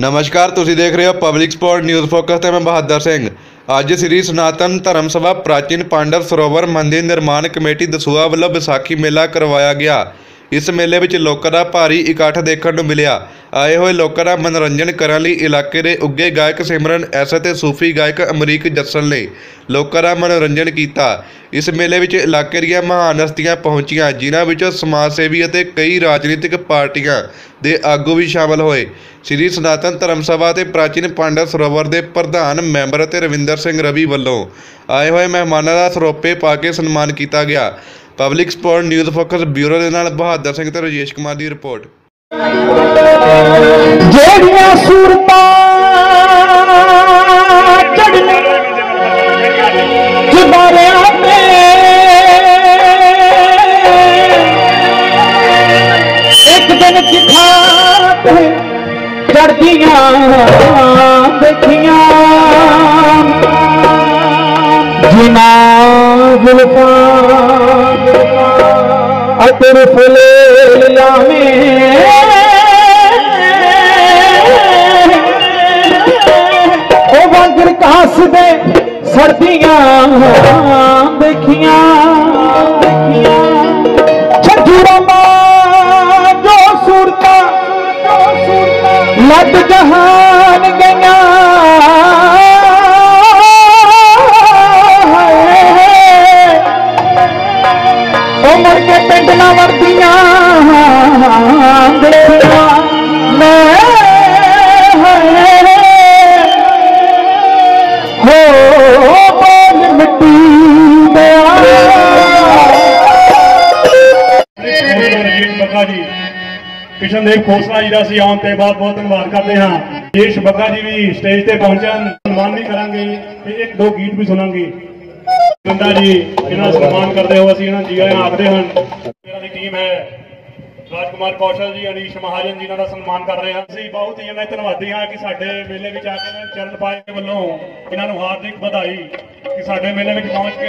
ਨਮਸਕਾਰ, ਤੁਸੀਂ ਦੇਖ ਰਹੇ ਹੋ ਪਬਲਿਕ ਸਪੋਰਟ ਨਿਊਜ਼ ਫੋਕਸ ਤੇ ਮੈਂ ਬਹਾਦਰ ਸਿੰਘ। ਅੱਜ ਸ੍ਰੀ ਸਨਾਤਨ ਧਰਮ ਸਭਾ ਪ੍ਰਾਚੀਨ ਪਾਂਡਵ ਸਰੋਵਰ ਮੰਦਿਰ ਨਿਰਮਾਣ ਕਮੇਟੀ ਦਸੂਹਾ ਵੱਲੋਂ ਵਿਸਾਖੀ ਮੇਲਾ ਕਰਵਾਇਆ ਗਿਆ। ਇਸ ਮੇਲੇ ਵਿੱਚ ਲੋਕਾਂ ਦਾ ਭਾਰੀ ਇਕੱਠ ਦੇਖਣ ਨੂੰ ਮਿਲਿਆ। ਆਏ ਹੋਏ ਲੋਕਾਂ ਦਾ ਮਨੋਰੰਜਨ ਕਰਨ ਲਈ ਇਲਾਕੇ ਦੇ ਉੱਗੇ ਗਾਇਕ ਸਿਮਰਨ, ਐਸ ਅਤੇ ਸੂਫੀ ਗਾਇਕ ਅਮਰੀਕ ਜੱਸਲ ਨੇ ਲੋਕਾਂ ਦਾ ਮਨੋਰੰਜਨ ਕੀਤਾ। ਇਸ ਮੇਲੇ ਵਿੱਚ ਇਲਾਕੇ ਦੀਆਂ ਮਹਾਨ ਹਸਤੀਆਂ ਪਹੁੰਚੀਆਂ, ਜਿਨ੍ਹਾਂ ਵਿੱਚ ਸਮਾਜ ਸੇਵੀ ਅਤੇ ਕਈ ਰਾਜਨੀਤਿਕ ਪਾਰਟੀਆਂ ਦੇ ਆਗੂ ਵੀ ਸ਼ਾਮਲ ਹੋਏ। ਸ੍ਰੀ ਸਨਾਤਨ ਧਰਮ ਸਭਾ ਤੇ ਪ੍ਰਾਚੀਨ ਪਾਂਡਵ ਸਰੋਵਰ ਦੇ ਪ੍ਰਧਾਨ ਮੈਂਬਰ ਅਤੇ ਰਵਿੰਦਰ ਸਿੰਘ ਰਵੀ ਵੱਲੋਂ ਆਏ ਹੋਏ ਮਹਿਮਾਨਾਂ ਦਾ ਸਰੋਪੇ ਪਾ ਕੇ ਸਨਮਾਨ ਕੀਤਾ ਗਿਆ। Public support news focus bureau ਦੇ ਨਾਲ ਬਹਾਦਰ ਸਿੰਘ ਤੇ ਰਜੇਸ਼ ਕੁਮਾਰ ਦੀ ਰਿਪੋਰਟ। ਜਿਹੜੀਆਂ ਸੂਰਤਾਂ ਚੜੀਆਂ ਜਬਾਰਿਆਂ ਤੇ, ਇੱਕ ਦਿਨ ਚਿਖਾ ਤੇ ਚੜਦੀਆਂ ਦੇਖੀਆਂ। ਜਿਨਾ في واسدور جو سريتا لڳ جهان گ ਕਿਸ਼ਨ ਦੇਵ ਖੋਸਲਾ ਜੀ ਦਾ ਅਸੀਂ ਆਉਣ ਤੇ ਬਹੁਤ ਬਹੁਤ ਧੰਨਵਾਦ ਕਰਦੇ ਹਾਂ। ਜੇਸ਼ ਬੱਗਾ ਜੀ ਵੀ ਸਟੇਜ ਤੇ ਪਹੁੰਚਣ, ਸਨਮਾਨ ਵੀ ਕਰਾਂਗੇ ਤੇ ਇੱਕ ਦੋ ਗੀਤ ਵੀ ਸੁਣਾਂਗੇ। ਬੰਦਾ ਜੀ, ਇਹਨਾਂ ਸਨਮਾਨ ਕਰਦੇ ਹੋ ਅਸੀਂ ਇਹਨਾਂ ਨੂੰ ਆਖਦੇ ਹਨ। ਇਹਨਾਂ ਦੀ ਟੀਮ ਹੈ ਰਾਜਕੁਮਾਰ ਕੌਸ਼ਲ ਜੀ, ਅਨੀਸ਼ ਮਹਾਜਨ ਜੀ, ਇਹਨਾਂ ਦਾ ਸਨਮਾਨ ਕਰ ਰਹੇ ਹਾਂ। ਅਸੀਂ ਬਹੁਤ ਹੀ ਇਹਨਾਂ ਦੇ ਧੰਨਵਾਦੀ ਹਾਂ ਕਿ ਸਾਡੇ ਮੇਲੇ ਵਿੱਚ ਆ ਕੇ ਇਹਨਾਂ ਚਰਨ ਪਾਏ ਵੱਲੋਂ ਇਹਨਾਂ ਨੂੰ ਹਾਰਦਿਕ ਵਧਾਈ ਕਿ ਸਾਡੇ ਮੇਲੇ ਵਿੱਚ ਪਹੁੰਚ ਕੇ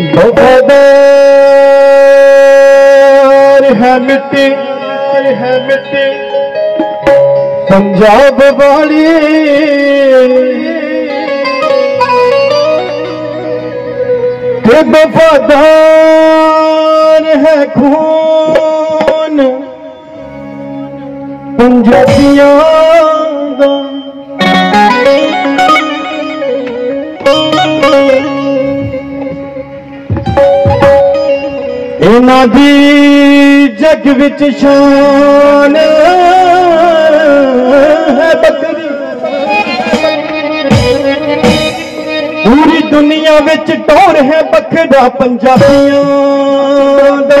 ਵਫਾਦਾਰ ਹੈ ਮਿੱਟੀ ਹੈ ਮਿੱਟੀ। ਪੰਜਾਬ ਵਾਲੀ। ਤੇ ਵਫਾਦਾਰ ਹੈ ਖੂਨ। ਪੰਜਾਬੀਆਂ ਦਾ ਇਹਨਾਂ ਦੀ ਜਗ ਵਿੱਚ ਸ਼ਾਨ ਹੈ ਬੱਕਰੀ। ਪੂਰੀ ਦੁਨੀਆ ਵਿੱਚ ਟੋਰ ਹੈ ਬੱਕਰਾ ਪੰਜਾਬੀਆਂ ਦਾ।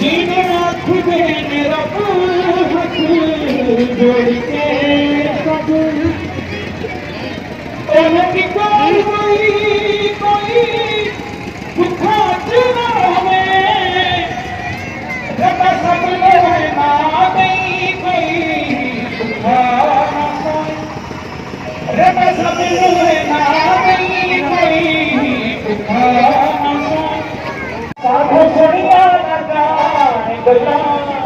جي منه رات کي منه رپ حق هر جوي کي صبر Obrigado.